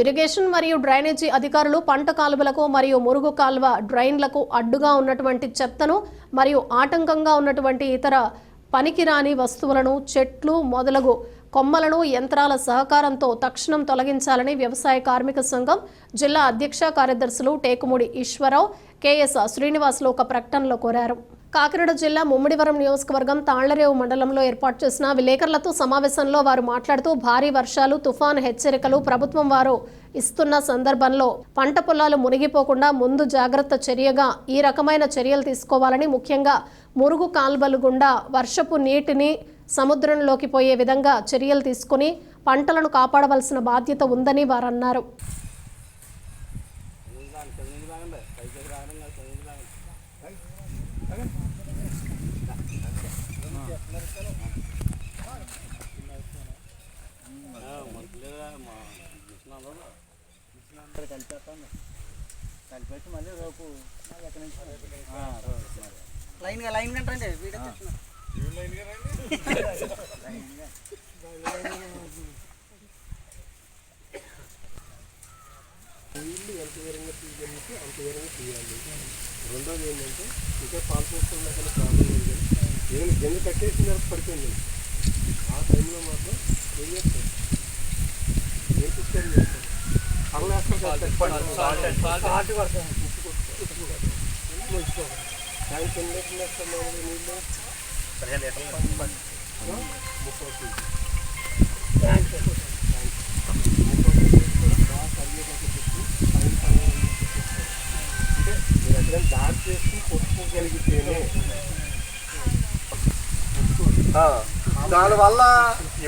Irrigation మరియు drainage అధికారులు పంట కాలువలకు మరియు మురుగు కాలువ డ్రైన్లకు అడ్డుగా ఉన్నటువంటి చెత్తను మరియు ఆటంకంగా ఉన్నటువంటి ఇతర పనికిరాని వస్తువులను చెట్లు మొదలగు కొమ్మలను యంత్రాల సహకారంతో తక్షణం తొలగించాలని వ్యవసాయ కార్మిక సంఘం జిల్లా అధ్యక్ష కార్యదర్శులు టేకుముడి ఈశ్వరరావు కేఎస్ శ్రీనివాసులు ఒక ప్రకటనలో కోరారు. కాకినాడ జిల్లా ముమ్మిడివరం నియోజకవర్గం తాళ్ళరేవు మండలంలో ఏర్పాటు చేసిన విలేకరులతో సమావేశంలో వారు మాట్లాడుతూ భారీ వర్షాలు తుఫాను హెచ్చరికలు ప్రభుత్వం వారు ఇస్తున్న సందర్భంలో పంట పొలాలు మునిగిపోకుండా ముందు జాగ్రత్త చర్యగా ఈ రకమైన చర్యలు తీసుకోవాలని ముఖ్యంగా మురుగు కాల్వలు గుండా వర్షపు నీటిని సముద్రంలోకి పోయే విధంగా చర్యలు తీసుకుని పంటలను కాపాడవలసిన బాధ్యత ఉందని వారు అన్నారు కలిపేసి మళ్ళీ రేపు ఎక్కడి నుంచి మరి. లైన్ కంటే వీడియో తెచ్చుకున్నా తీయగలిగితే అంత విధంగా తీయాలి రెండోది ఏంటంటే ఇంకా పాల్పోస్తున్న కానీ ప్రాబ్లం లేదు నేను కింద కట్టేసిన తర్వాత పడిపోయింది ఆ టైంలో మాత్రం ఏం చేస్తారు? ఏం చేస్తారు? కింద వేస్తాం మామూలుగా నీళ్ళు ముప్పై కేజీ. బాగా మీరు ఎక్కడైనా దారి చేసి కొట్టుకోగలిగితేనే. దానివల్ల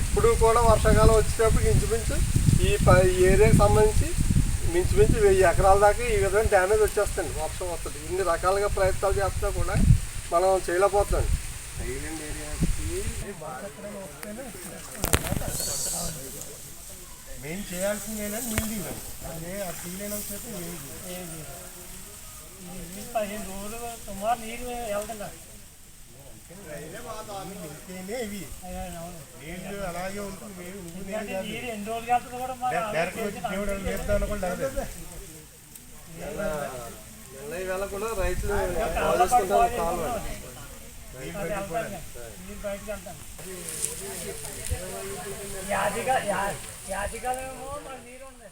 ఎప్పుడు కూడా వర్షాకాలం వచ్చేటప్పుడు ఇంచుమించు ఈ ఏరియాకి సంబంధించి మించుమించు వెయ్యి ఎకరాల దాకా ఈ విధంగా డ్యామేజ్ వచ్చేస్తుంది వర్షం వస్తుంది. ఇన్ని రకాలుగా ప్రయత్నాలు చేస్తున్నా కూడా మనం చేయలేకపోతున్నాం. ఐలాండ్ ఏరియాకి మేము చేయాల్సింది ఏంటంటే నీళ్ళు అదే ఆ తీయలేనంత ఏం పదిహేను రోజులు సుమారు నీరు వెళ్తుందా? నీళ్ళు అలాగే ఉంటుంది. నీరు ఎన్ని రోజులు వెళ్తుంది కూడా రైతులు కాలువ. యాదిగా నీరు ఉంది.